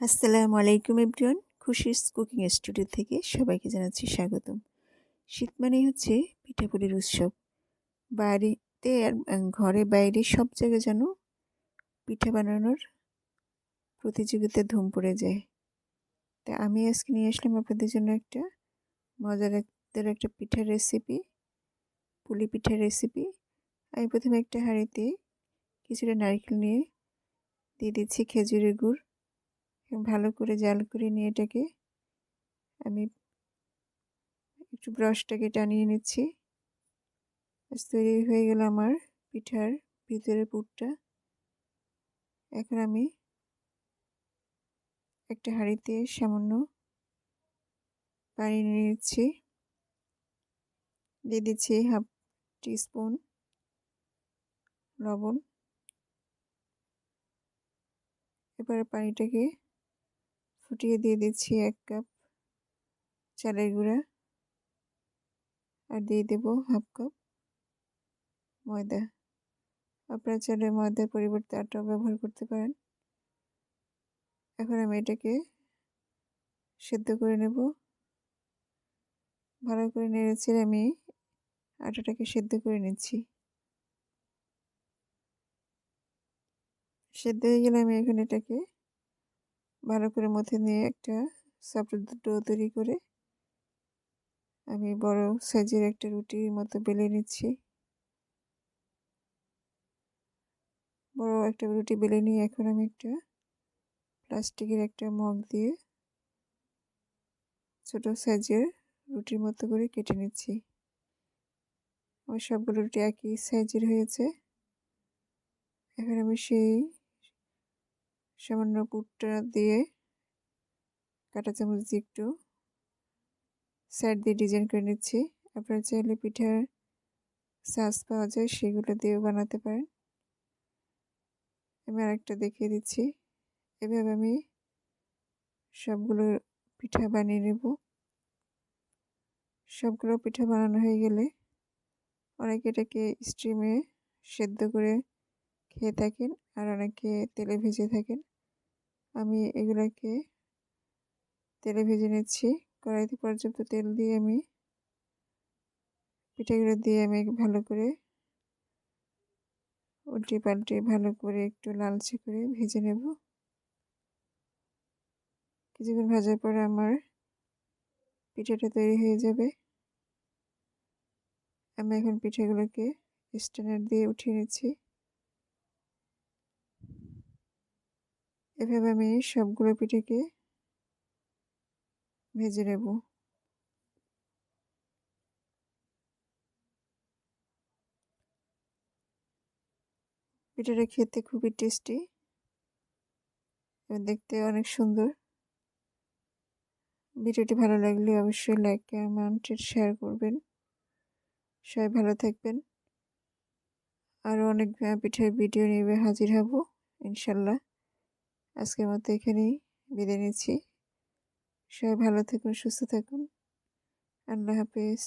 আসসালামু আলাইকুম everyone. Khushi's cooking studio থেকে সবাইকে জানাচ্ছি স্বাগতম। শীত মানেই হচ্ছে পিঠাপুলির উৎসব। বাড়িতে আর ঘরে বাইরে সব জায়গায় যেন পিঠা বানানোর প্রতিযোগিতায় ধুম পড়ে যায়। তা আমি আজকে নিয়ে আসলাম আপনাদের জন্য একটা মজার একটা পিঠার রেসিপি পুলি পিঠার রেসিপি আমি প্রথমে একটা হাঁড়িতে কিছুটা নারকেল নিয়ে দিয়ে দিচ্ছি খেজুরের গুড়। ভালো করে জাল করে নিয়ে এটাকে আমি একটু ব্রাশটাকে টানিয়ে নিচ্ছি। তৈরি হয়ে গেল আমার পিঠার ভিতরে পুরটা। এখন আমি একটা হাঁড়িতে সামান্য পানি নিয়ে নিচ্ছি। দিয়ে দিচ্ছি হাফ টিস্পুন লবণ। এবারে পানিটাকে ফুটিয়ে দিয়ে দিচ্ছি এক কাপ চালের গুঁড়া। আর দিয়ে দেব হাফ কাপ ময়দা। আপনার চালের ময়দার পরিবর্তে আটাও ব্যবহার করতে পারেন। এখন আমি এটাকে সেদ্ধ করে নেব। ভালো করে নেড়েছে আমি আটাটাকে সেদ্ধ করে নিচ্ছি। সেদ্ধ হয়ে গেলে আমি এখন এটাকে ভালো করে মধ্যে নিয়ে একটা সফট ডো তৈরি করে আমি বড় সাইজের একটা রুটির মতো বেলে নিচ্ছি। বড় একটা রুটি বেলে নিয়ে এখন আমি একটা প্লাস্টিকের একটা মগ দিয়ে ছোট সাইজের রুটির মতো করে কেটে নিচ্ছি। আমার সবগুলো রুটি একই সাইজের হয়েছে। এখন আমি সেই সামান্য পুটটা দিয়ে কাটা চামচ দিয়ে একটু সাইড দিয়ে ডিজাইন করে নিচ্ছি। আপনারা চাইলে পিঠার সাজ পাওয়া যায়, সেগুলো দিয়েও বানাতে পারেন। আমি আরেকটা দেখিয়ে দিচ্ছি। এভাবে আমি সবগুলো পিঠা বানিয়ে নেব। সবগুলো পিঠা বানানো হয়ে গেলে অনেকে এটাকে স্টিমে সেদ্ধ করে খেয়ে থাকেন। আর অনেকে তেলে ভেজে থাকেন। আমি এগুলোকে তেলে ভেজে নিচ্ছি। কড়াইতে পর্যাপ্ত তেল দিয়ে আমি পিঠাগুলো দিয়ে আমি ভালো করে উল্টে পাল্টে ভালো করে একটু লালচে করে ভেজে নেব। কিছুক্ষণ ভাজার পরে আমার পিঠাটা তৈরি হয়ে যাবে। আমি এখন পিঠাগুলোকে স্ট্যান্ডার দিয়ে উঠিয়ে নিচ্ছি। এভাবে আমি সবগুলো পিঠেকে ভেজে নেব। পিঠাটা খেতে খুবই টেস্টি। দেখতে অনেক সুন্দর। ভিডিওটি ভালো লাগলে অবশ্যই লাইক কমেন্ট শেয়ার করবেন। সবাই ভালো থাকবেন। আরও অনেক পিঠের ভিডিও নিয়ে হাজির হব, ইনশাল্লাহ। আজকের মতো এখানেই বিদায় নিচ্ছি। সবাই ভালো থাকুন সুস্থ থাকুন। আল্লাহ হাফিজ।